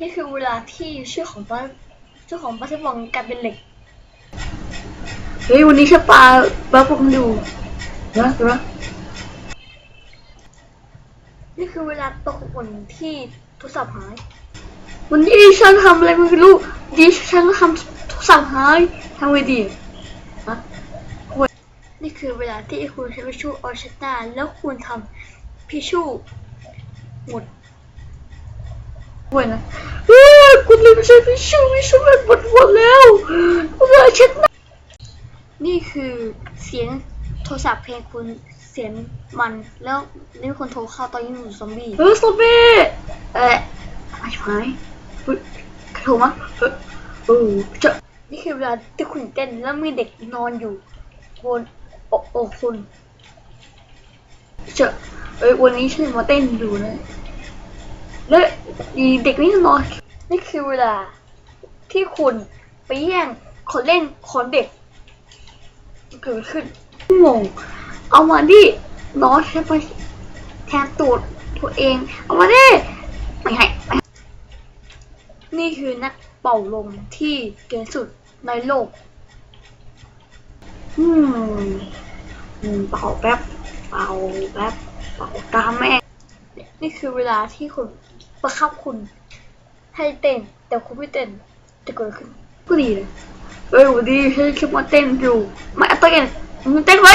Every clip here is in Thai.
นี่คือเวลาที่ชื่อของบ้านเจ้าของบ้านที่มองกลายเป็นเหล็ก เฮ้ยวันนี้ฉันปาปาพวกมันดูนะดูนะนี่คือเวลาตกฝนที่โทรศัพท์หายวันนี้ฉันทำอะไรไม่รู้ดีฉันทำโทรศัพท์หายทำไงดีฮะนี่คือเวลาที่คุณใช้พิชชูออร์เชตาแล้วคุณทำพิชชูหมด เว้ยนะเฮ้ยกูลืมใช้พิชชูพิชชูมันหมดหมดแล้วกูเลยเช็ดหน้านี่คือเสียงโทรศัพท์เพลงคุณเสียงมันแล้วนี่คนโทรเข้าตอนนี้หนูซอมบี้เออสเปเอ๊ะไม่ใช่เฮ้ยโทรมาเออเออจะนี่คือเวลาที่คุณเต้นแล้วมีเด็กนอนอยู่บนอกอกคุณจะเอ้ยวันนี้ฉันมาเต้นดูนะ แล้วอีเด็กนี่นอนนี่คือเวลา ที่คุณไปแย่งคนเล่นคนเด็กเกิดขึ้นงงเอามาดิน้องฉันไปแทนตูดตัวเอง เอามาดิไม่ให้นี่คือนักเป่าลมที่เก่งสุดในโลก อืมอืมเป่าแป๊บ เป่าแป๊บ เป่าตามแม่ นี่คือเวลาที่คุณ ประคับคุณ ให้เต้น แต่คุณไม่เต้นจะเกิดขึ้นก็ดีเลยเอ้ยวันดีฉันคิดว่าเต้นอยู่ไม่เอาเต้นมึงเต้นไว้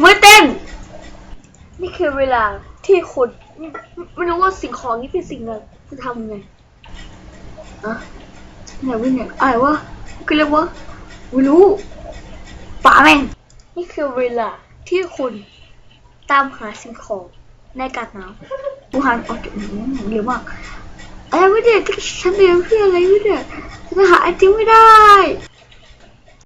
ไม่เต้น นี่คือเวลาที่คุณไม่รู้ว่าสิ่งของนี้เป็นสิ่งอะไรจะทำไงอะไหนวิ่งเนี่ยอะไรวะก็เรียกว่าไม่รู้ป่าแม่งนี่คือเวลาที่คุณตามหาสิ่งของในอากาศหนาว กูหันออกจากอืมเร็วมากไอ้ไม่ได้ฉันเรียนเพื่ออะไรไม่ได้ฉันหาไอติมไม่ได้